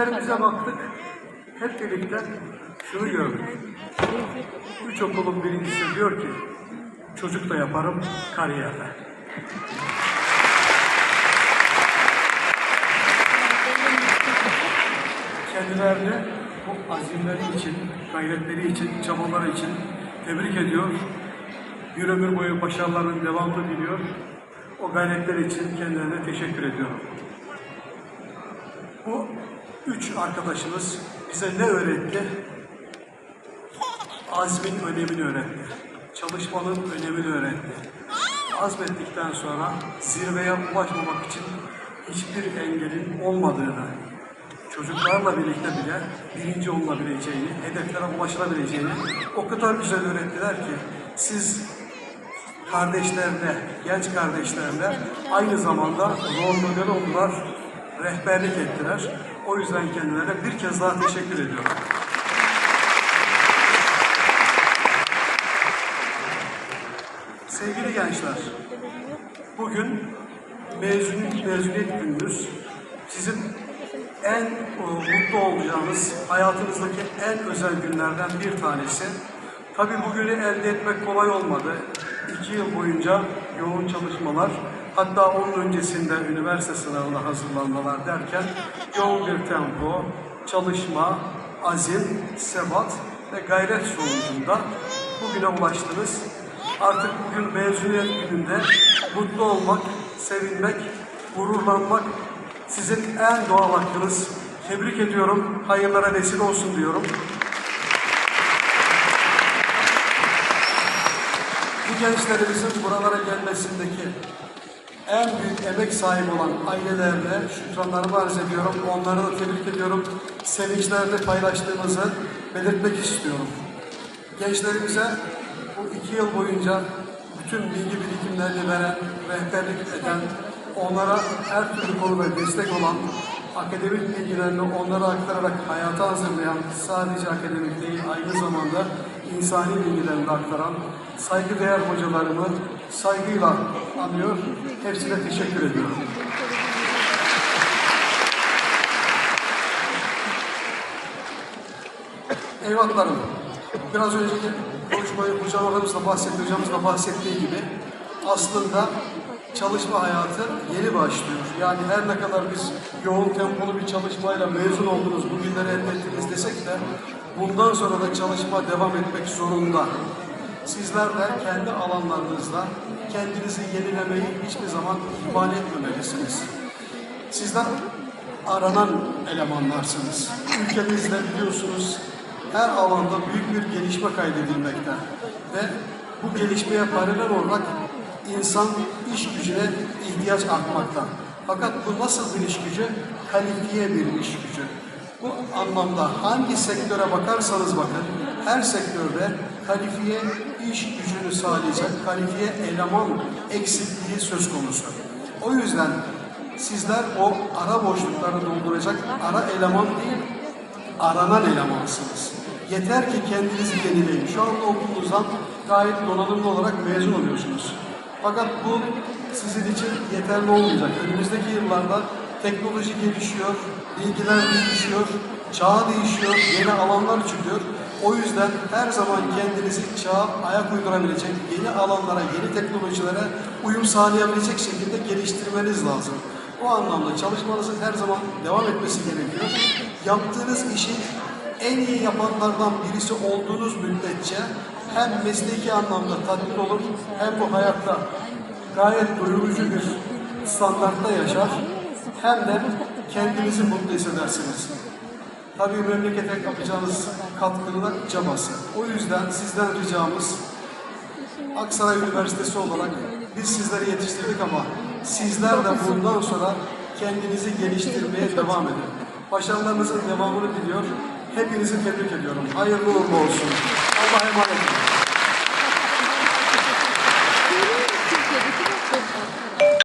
Birbirlerimize baktık. Hep birlikte şunu gördük. Üç okulun birincisi diyor ki çocuk da yaparım kariyerde. Kendilerini bu azimleri için, gayretleri için, çabaları için tebrik ediyor. Bir ömür boyu başarıların devamını diliyor. O gayretler için kendilerine teşekkür ediyorum. Bu üç arkadaşımız bize ne öğretti? Azmin önemini öğretti. Çalışmanın önemini öğretti. Azmettikten sonra zirveye ulaşmamak için hiçbir engelin olmadığını, çocuklarla birlikte bile birinci olunabileceğini, hedeflere ulaşılabileceğini o kadar güzel öğrettiler ki siz kardeşlerle, genç kardeşlerle aynı zamanda rol model oldular, rehberlik ettiler. O yüzden kendilerine bir kez daha teşekkür ediyorum. Sevgili gençler, bugün mezun, mezuniyet gününüz. Sizin en e, mutlu olacağınız, hayatınızdaki en özel günlerden bir tanesi. Tabii bugünü elde etmek kolay olmadı. İki yıl boyunca yoğun çalışmalar, hatta onun öncesinde üniversite sınavına hazırlanmalar derken yoğun bir tempo, çalışma, azim, sebat ve gayret sonucunda bugüne ulaştınız. Artık bugün mezuniyet gününde mutlu olmak, sevinmek, gururlanmak sizin en doğal hakkınız. Tebrik ediyorum, hayırlara vesile olsun diyorum. Bu gençlerimizin buralara gelmesindeki en büyük emek sahibi olan ailelerine şükranlarımı arz ediyorum. Onları da tebrik ediyorum. Sevinçlerini paylaştığımızı belirtmek istiyorum. Gençlerimize bu iki yıl boyunca bütün bilgi birikimlerini veren, rehberlik eden, onlara her türlü konuda destek olan, akademik bilgilerini onlara aktararak hayata hazırlayan, sadece akademik değil, aynı zamanda insani bilgilerini de aktaran, saygıdeğer hocalarımı saygıyla anıyor, hepsine teşekkür ediyorum. Eyvallarım. Biraz önceki konuşmayı hocalarımız da bahsetti, hocamız da bahsettiği gibi aslında çalışma hayatı yeni başlıyor. Yani her ne kadar biz yoğun tempolu bir çalışmayla mezun oldunuz, bugünleri elde ettiniz desek de bundan sonra da çalışma devam etmek zorunda. Sizler de kendi alanlarınızda kendinizi yenilemeyi hiçbir zaman ihmal etmemelisiniz. Sizler aranan elemanlarsınız. Ülkemizde biliyorsunuz her alanda büyük bir gelişme kaydedilmekte ve bu gelişmeye paralel olarak insan iş gücüne ihtiyaç artmakta. Fakat bu nasıl bir iş gücü? Kalifiye bir iş gücü. Bu anlamda hangi sektöre bakarsanız bakın, her sektörde kalifiye iş gücünü sağlayacak kalifiye eleman eksikliği söz konusu. O yüzden sizler o ara boşlukları dolduracak ara eleman değil, aranan elemansınız. Yeter ki kendinizi yenileyin. Şu anda okulunuzdan gayet donanımlı olarak mezun oluyorsunuz. Fakat bu sizin için yeterli olmayacak. Önümüzdeki yıllarda teknoloji gelişiyor, bilgiler değişiyor, çağ değişiyor, yeni alanlar çıkıyor. O yüzden her zaman kendinizi çağa ayak uydurabilecek, yeni alanlara, yeni teknolojilere uyum sağlayabilecek şekilde geliştirmeniz lazım. O anlamda çalışmanızın her zaman devam etmesi gerekiyor. Yaptığınız işi en iyi yapanlardan birisi olduğunuz müddetçe hem mesleki anlamda tatmin olur hem bu hayatta gayet doyurucu bir standartta yaşar hem de kendinizi mutlu hissedersiniz. Tabii memlekete yapacağınız katkının da cabası. O yüzden sizden ricamız Aksaray Üniversitesi olarak biz sizleri yetiştirdik ama sizler de bundan sonra kendinizi geliştirmeye devam edin. Başarılarınızın devamını diliyor. Hepinizi tebrik ediyorum. Hayırlı uğurlu olsun. Allah'a emanet olun.